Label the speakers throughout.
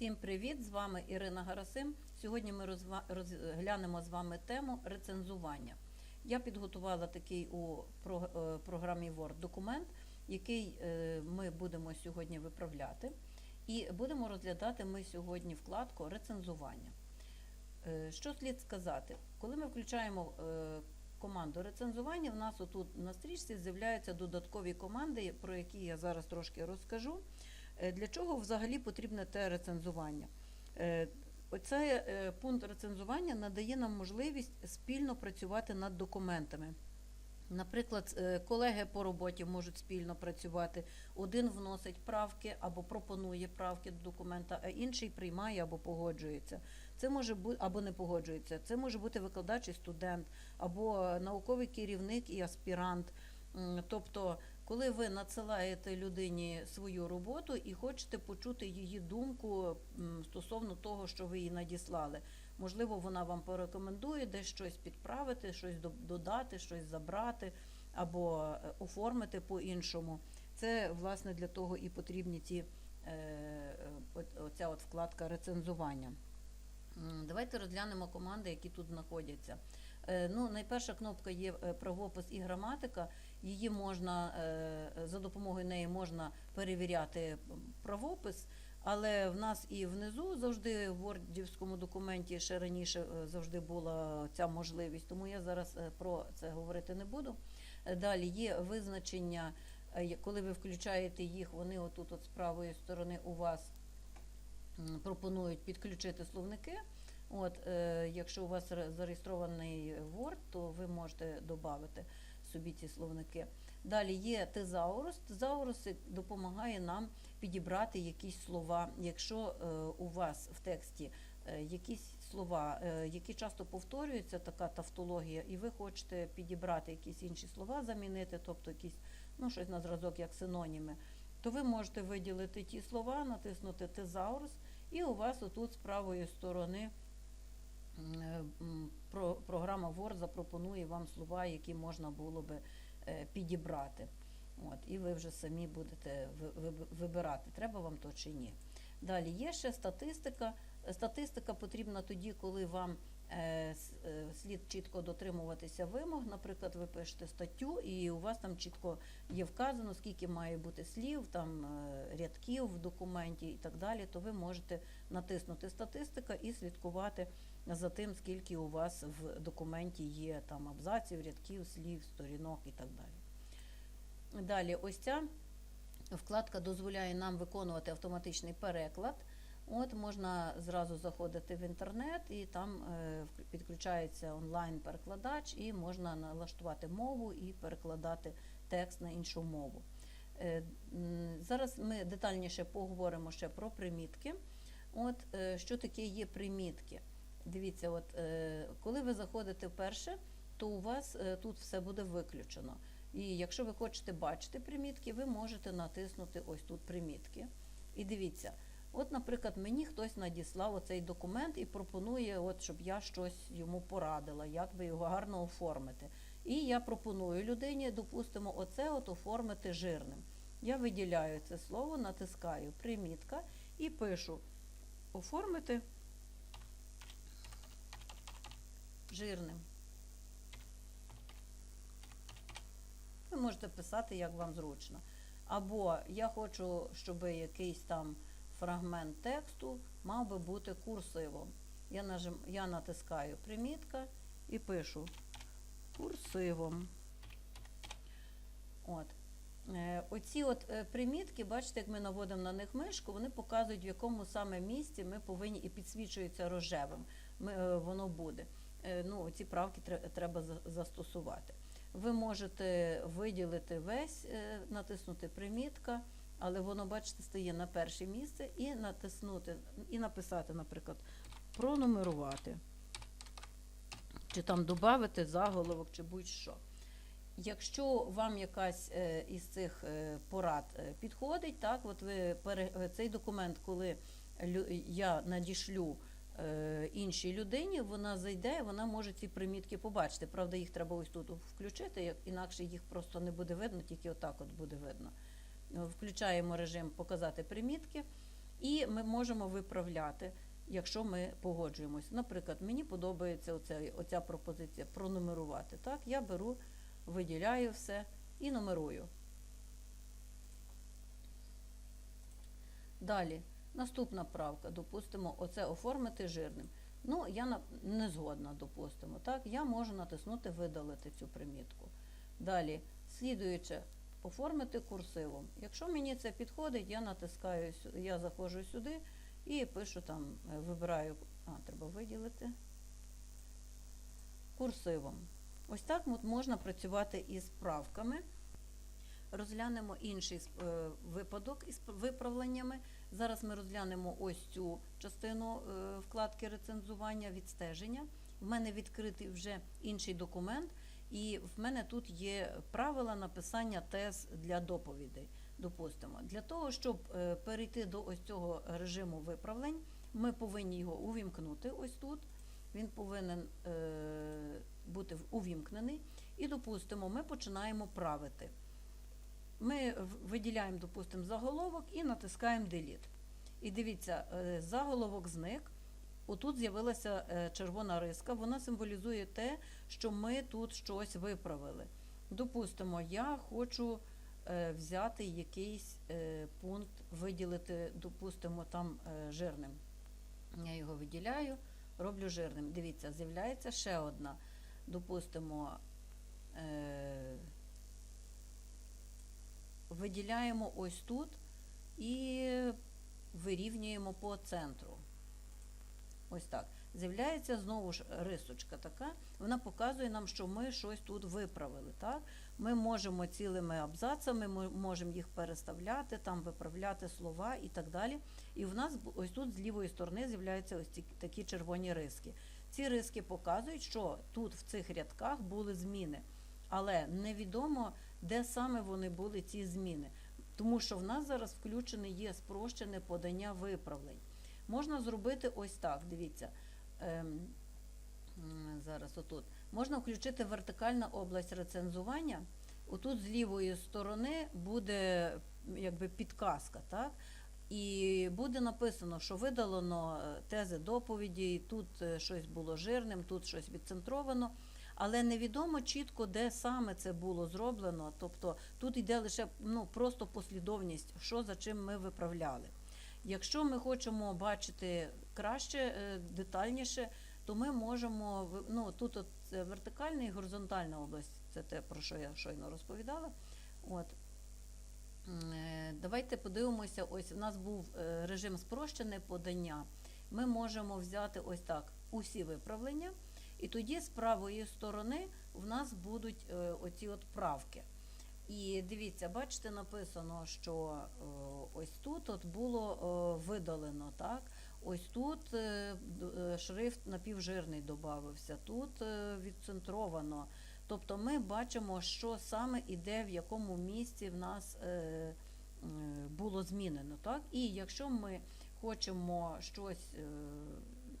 Speaker 1: Всім привіт! З вами Ірина Гарасим. Сьогодні ми розглянемо з вами тему рецензування. Я підготувала такий у е, програмі Word документ, який е, ми будемо сьогодні виправляти. І будемо розглядати ми сьогодні вкладку рецензування. Е, Що слід сказати? Коли ми включаємо команду рецензування, в нас отут на стрічці з'являються додаткові команди, про які я зараз трошки розкажу. Е, Для чого взагалі потрібне те рецензування? Е, Оцей е, пункт рецензування надає нам можливість спільно працювати над документами. Наприклад, колеги по роботі можуть спільно працювати. Один вносить правки або пропонує правки до документа, а інший приймає або погоджується. Це може бути або не погоджується. Це може бути викладач і студент, або науковий керівник і аспірант. Тобто, коли ви надсилаєте людині свою роботу і хочете почути її думку стосовно того, що ви їй надіслали. Можливо, вона вам порекомендує десь щось підправити, щось до- додати, щось забрати або е, оформити по-іншому. Це власне для того і потрібні ті е, е, оця от вкладка рецензування. Давайте розглянемо команди, які тут знаходяться. Ну, найперша кнопка є правопис і граматика. Її можна е, за допомогою неї можна перевіряти правопис, але в нас і внизу завжди в вордівському документі ще раніше е, завжди була ця можливість, тому я зараз е, про це говорити не буду. Далі є визначення, коли ви включаєте їх, вони отут от з правої сторони у вас пропонують підключити словники. От, якщо у вас зареєстрований Word, то ви можете додати собі ці словники. Далі є тезаурус. Тезаурус допомагає нам підібрати якісь слова. Якщо е, у вас в тексті е, якісь слова, е, які часто повторюються, така тавтологія, і ви хочете підібрати якісь інші слова, замінити, тобто якісь, ну, щось на зразок, як синоніми, то ви можете виділити ті слова, натиснути тезаурус, і у вас отут з правої сторони програма Word запропонує вам слова, які можна було би е, підібрати. От, і ви вже самі будете ви- ви- вибирати, треба вам то чи ні. Далі є ще статистика. Статистика потрібна тоді, коли вам е, е, слід чітко дотримуватися вимог. Наприклад, ви пишете статтю, і у вас там чітко є вказано, скільки має бути слів, там е, рядків в документі і так далі. То ви можете натиснути статистика і слідкувати за тим, скільки у вас в документі є там абзаців, рядків, слів, сторінок і так далі. Далі, ось ця вкладка дозволяє нам виконувати автоматичний переклад. От можна зразу заходити в інтернет, і там е, підключається онлайн-перекладач, і можна налаштувати мову і перекладати текст на іншу мову. Е, Зараз ми детальніше поговоримо ще про примітки. От е, що таке є примітки? Дивіться, от е, коли ви заходите вперше, то у вас е, тут все буде виключено. І якщо ви хочете бачити примітки, ви можете натиснути ось тут примітки. І дивіться, от, наприклад, мені хтось надіслав оцей документ і пропонує, от, щоб я щось йому порадила, як би його гарно оформити. І я пропоную людині, допустимо, оце от оформити жирним. Я виділяю це слово, натискаю примітка і пишу оформити жирним. Ви можете писати, як вам зручно. Або я хочу, щоб якийсь там фрагмент тексту мав би бути курсивом. Я, нажим, я натискаю примітка і пишу курсивом. От. Е, Оці от е, примітки, бачите, як ми наводимо на них мишку, вони показують, в якому саме місці ми повинні і підсвічуються рожевим. Ми, е, воно буде. Е, Ну, ці правки тре- треба за- застосувати. Ви можете виділити весь, е, натиснути примітка, але воно, бачите, стає на перше місце і натиснути, і написати, наприклад, пронумерувати. Чи там додати заголовок, чи будь-що. Якщо вам якась е, із цих порад підходить, так, от ви цей документ, коли я надішлю іншій людині, вона зайде, вона може ці примітки побачити. Правда, їх треба ось тут включити, інакше їх просто не буде видно, тільки отак от буде видно. Е, Включаємо режим показати примітки. І ми можемо виправляти, якщо ми погоджуємось. Наприклад, мені подобається оця, оця пропозиція пронумерувати. Так, я беру, виділяю все і нумерую. Далі, наступна правка, допустимо, оце оформити жирним. Ну, я не згодна, допустимо. Так, я можу натиснути видалити цю примітку. Далі, слідуюче, оформити курсивом. Якщо мені це підходить, я натискаю, я заходжу сюди і пишу там, е, вибираю, а, треба виділити курсивом. Ось так можна працювати із правками. Розглянемо інший е, випадок із виправленнями. Зараз ми розглянемо ось цю частину е, вкладки рецензування, відстеження. В мене відкритий вже інший документ, і в мене тут є правила написання тез для доповідей. Допустимо, для того, щоб е, перейти до ось цього режиму виправлень, ми повинні його увімкнути ось тут. Він повинен е, бути увімкнений. І, допустимо, ми починаємо правити. Ми виділяємо, допустимо, заголовок і натискаємо Delete. І дивіться, е, заголовок зник. Отут з'явилася е, червона риска. Вона символізує те, що ми тут щось виправили. Допустимо, я хочу е, взяти якийсь пункт, виділити, допустимо, там жирним. Я його виділяю, роблю жирним. Дивіться, з'являється ще одна. Допустимо, виділяємо ось тут і вирівнюємо по центру. Ось так. З'являється знову ж рисочка така, вона показує нам, що ми щось тут виправили. Так? Ми можемо цілими абзацами, ми можемо їх переставляти, там виправляти слова і так далі. І в нас ось тут з лівої сторони з'являються ось ці, такі червоні риски. Ці риски показують, що тут в цих рядках були зміни, але невідомо, де саме вони були ці зміни. Тому що в нас зараз включене є спрощене подання виправлень. Можна зробити ось так, дивіться. Ем, зараз отут. Можна включити вертикальна область рецензування. Отут з лівої сторони буде якби підказка, так? І буде написано, що видалено е, тези доповіді, тут е, щось було жирним, тут щось відцентровано. Але невідомо чітко, де саме це було зроблено. Тобто тут йде лише ну, просто послідовність, що за чим ми виправляли. Якщо ми хочемо бачити краще, е, детальніше, то ми можемо ну, тут от вертикальна і горизонтальна область, це те, про що я щойно розповідала. От. Е, Давайте подивимося, ось у нас був е, режим спрощене подання. Ми можемо взяти ось так усі виправлення, і тоді з правої сторони в нас будуть е, оці от правки. І дивіться, бачите, написано, що е, ось тут от було е, видалено, так? Ось тут шрифт напівжирний додався, тут відцентровано. Тобто ми бачимо, що саме іде, в якому місці в нас було змінено. Так? І якщо ми хочемо щось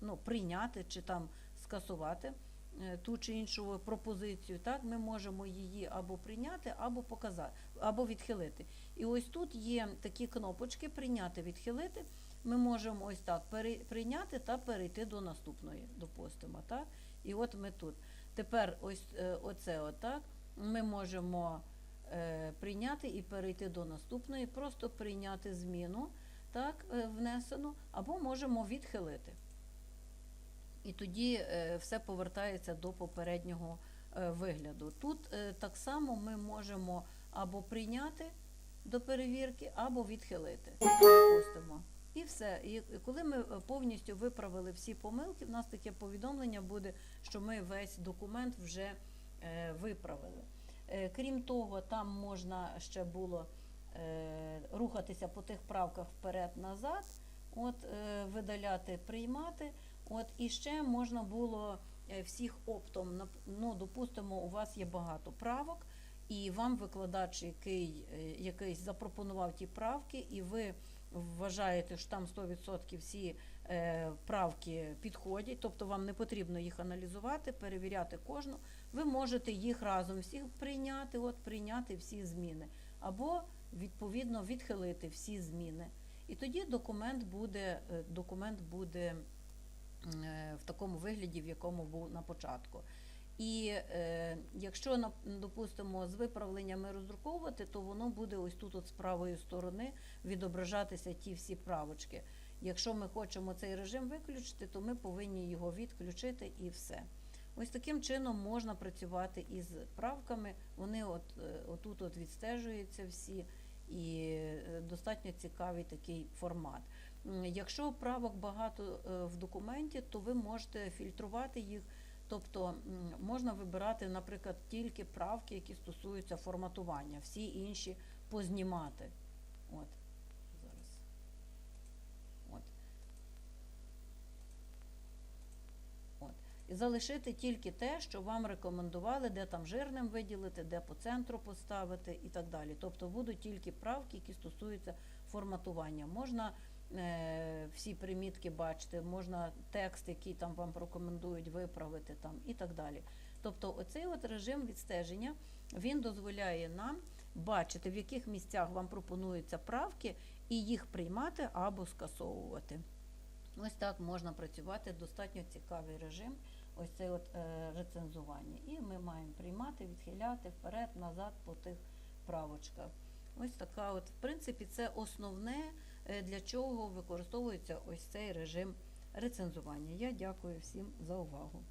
Speaker 1: ну, прийняти чи там скасувати е, ту чи іншу пропозицію, так, ми можемо її або прийняти, або показати, або відхилити. І ось тут є такі кнопочки прийняти, відхилити. Ми можемо ось так прийняти та перейти до наступної, допустимо. Так? І от ми тут. Тепер ось е, оце отак. Ми можемо е, прийняти і перейти до наступної, просто прийняти зміну, так, е, внесену, або можемо відхилити. І тоді е, все повертається до попереднього е, вигляду. Тут е, так само ми можемо або прийняти до перевірки, або відхилити. Допустимо. І все. І коли ми повністю виправили всі помилки, в нас таке повідомлення буде, що ми весь документ вже виправили. Крім того, там можна ще було рухатися по тих правках вперед-назад, от, видаляти, приймати. От, і ще можна було е, всіх оптом, ну, допустимо, у вас є багато правок, і вам викладач, який е, якийсь запропонував ті правки, і ви вважаєте, що там 100% всі е, правки підходять, тобто вам не потрібно їх аналізувати, перевіряти кожну. Ви можете їх разом всіх прийняти, от прийняти всі зміни, або відповідно відхилити всі зміни. І тоді документ буде, документ буде в такому вигляді, в якому був на початку. І е, якщо, допустимо, з виправленнями роздруковувати, то воно буде ось тут, от з правої сторони, відображатися ті всі правочки. Якщо ми хочемо цей режим виключити, то ми повинні його відключити і все. Ось таким чином можна працювати із правками. Вони от, е, отут от відстежуються всі, і е, достатньо цікавий такий формат. Якщо правок багато е, в документі, то ви можете фільтрувати їх. Тобто можна вибирати, наприклад, тільки правки, які стосуються форматування, всі інші познімати. От зараз. І залишити тільки те, що вам рекомендували, де там жирним виділити, де по центру поставити і так далі. Тобто будуть тільки правки, які стосуються форматування. Можна всі примітки бачити, можна текст, який там вам рекомендують виправити там і так далі. Тобто, оцей от режим відстеження він дозволяє нам бачити, в яких місцях вам пропонуються правки, і їх приймати або скасовувати. Ось так можна працювати, достатньо цікавий режим, ось це от е, рецензування. І ми маємо приймати, відхиляти вперед, назад по тих правочках. Ось така, от, в принципі, це основне, е, для чого використовується ось цей режим рецензування. Я дякую всім за увагу.